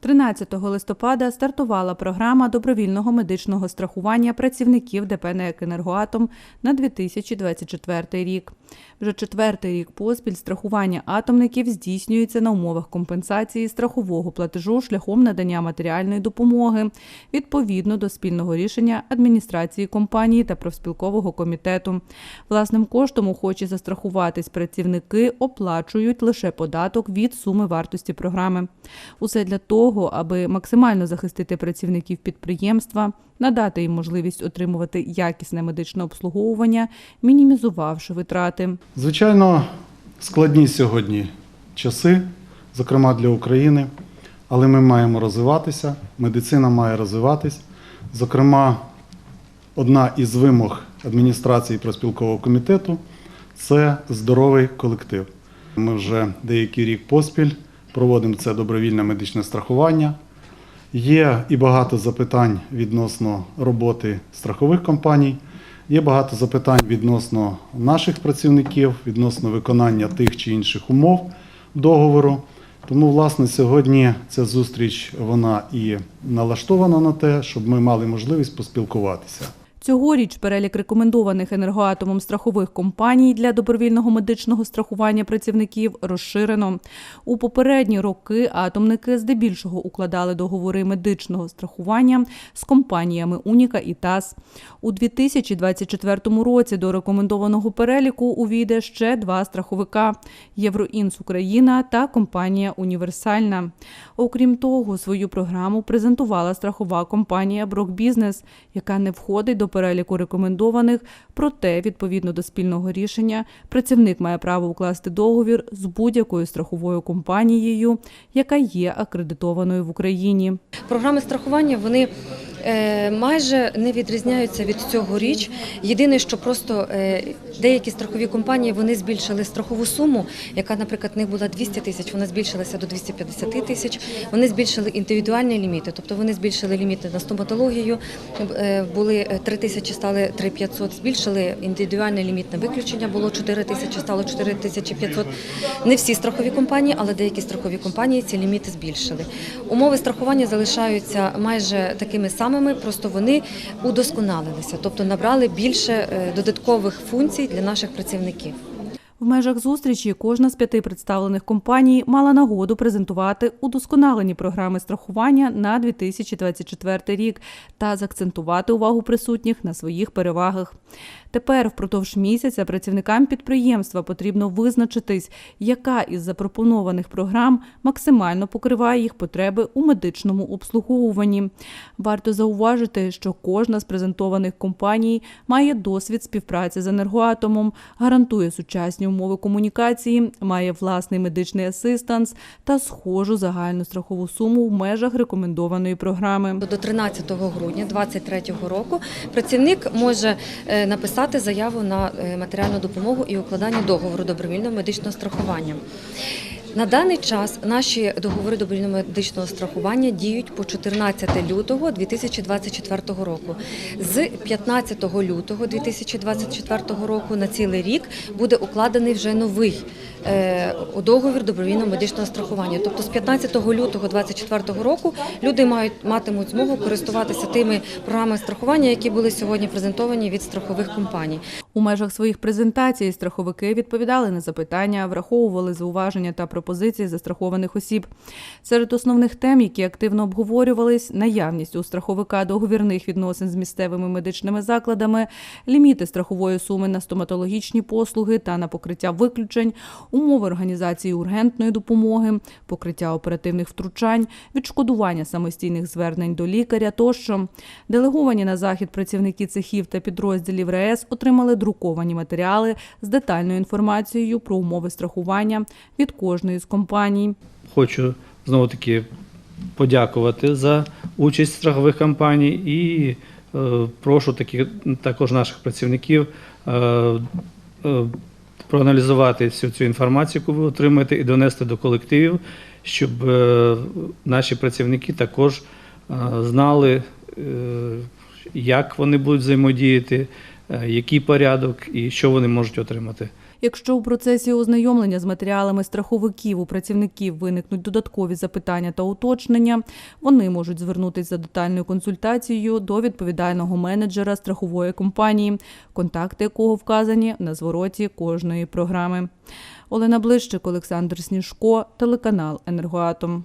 13 листопада стартувала програма добровільного медичного страхування працівників ДП «НЕК «Енергоатом» на 2024 рік. Вже четвертий рік поспіль страхування атомників здійснюється на умовах компенсації страхового платежу шляхом надання матеріальної допомоги відповідно до спільного рішення адміністрації компанії та профспілкового комітету. Власним коштом охочі застрахуватись працівники оплачують лише податок від суми вартості програми. Усе для того, аби максимально захистити працівників підприємства, надати їм можливість отримувати якісне медичне обслуговування, мінімізувавши витрати. Звичайно, складні сьогодні часи, зокрема для України, але ми маємо розвиватися, медицина має розвиватись. Зокрема, одна із вимог адміністрації проспілкового комітету це здоровий колектив. Ми вже деякий рік поспіль проводимо це добровільне медичне страхування. Є і багато запитань відносно роботи страхових компаній. Є багато запитань відносно наших працівників, відносно виконання тих чи інших умов договору. Тому, власне, сьогодні ця зустріч вона і налаштована на те, щоб ми мали можливість поспілкуватися. Цьогоріч перелік рекомендованих енергоатомом страхових компаній для добровільного медичного страхування працівників розширено. У попередні роки атомники здебільшого укладали договори медичного страхування з компаніями Уніка і ТАС. У 2024 році до рекомендованого переліку увійде ще два страховика Євроінс Україна та компанія Універсальна. Окрім того, свою програму презентувала страхова компанія Брок Бізнес, яка не входить до переліку рекомендованих, проте, відповідно до спільного рішення, працівник має право укласти договір з будь-якою страховою компанією, яка є акредитованою в Україні. Програми страхування вони майже не відрізняються від цьогоріч. Єдине, що просто е, деякі страхові компанії вони збільшили страхову суму, яка, наприклад, них була 200 тисяч, вона збільшилася до 250 тисяч. Вони збільшили індивідуальні ліміти, тобто вони збільшили ліміти на стоматологію, е, були 3 тисячі, стали 3 500, збільшили індивідуальний ліміт на виключення, було 4 тисячі, стало 4 тисячі 500. Не всі страхові компанії, але деякі страхові компанії ці ліміти збільшили. Умови страхування залишаються майже такими самими, просто вони удосконалилися, тобто набрали більше е, додаткових функцій для наших працівників. В межах зустрічі кожна з п'яти представлених компаній мала нагоду презентувати удосконалені програми страхування на 2024 рік та заакцентувати увагу присутніх на своїх перевагах. Тепер впродовж місяця працівникам підприємства потрібно визначитись, яка із запропонованих програм максимально покриває їх потреби у медичному обслуговуванні. Варто зауважити, що кожна з презентованих компаній має досвід співпраці з енергоатомом, гарантує сучасні умови комунікації, має власний медичний асистанс та схожу загальну страхову суму в межах рекомендованої програми. До 13 грудня 2023 року працівник може е, написати заяву на е, матеріальну допомогу і укладання договору добровільного медичного страхування. На даний час наші договори добровільного медичного страхування діють по 14 лютого 2024 року. З 15 лютого 2024 року на цілий рік буде укладений вже новий е, договір добровільного медичного страхування. Тобто з 15 лютого 2024 року люди мають матимуть змогу користуватися тими програмами страхування, які були сьогодні презентовані від страхових компаній. У межах своїх презентацій страховики відповідали на запитання, враховували зауваження та пропозиції застрахованих осіб. Серед основних тем, які активно обговорювались, наявність у страховика договірних відносин з місцевими медичними закладами, ліміти страхової суми на стоматологічні послуги та на покриття виключень, умови організації ургентної допомоги, покриття оперативних втручань, відшкодування самостійних звернень до лікаря тощо. Делеговані на захід працівники цехів та підрозділів РЕС отримали друковані матеріали з детальною інформацією про умови страхування від кожної з компаній. Хочу знову таки подякувати за участь страхових компаній і е, прошу таки, також наших працівників е, е, проаналізувати всю цю інформацію, яку ви отримаєте, і донести до колективів, щоб наші працівники також знали, як вони будуть взаємодіяти, який порядок і що вони можуть отримати. Якщо у процесі ознайомлення з матеріалами страховиків у працівників виникнуть додаткові запитання та уточнення, вони можуть звернутися за детальною консультацією до відповідального менеджера страхової компанії, контакти якого вказані на звороті кожної програми. Олена Блищик, Олександр Сніжко, телеканал Енергоатом.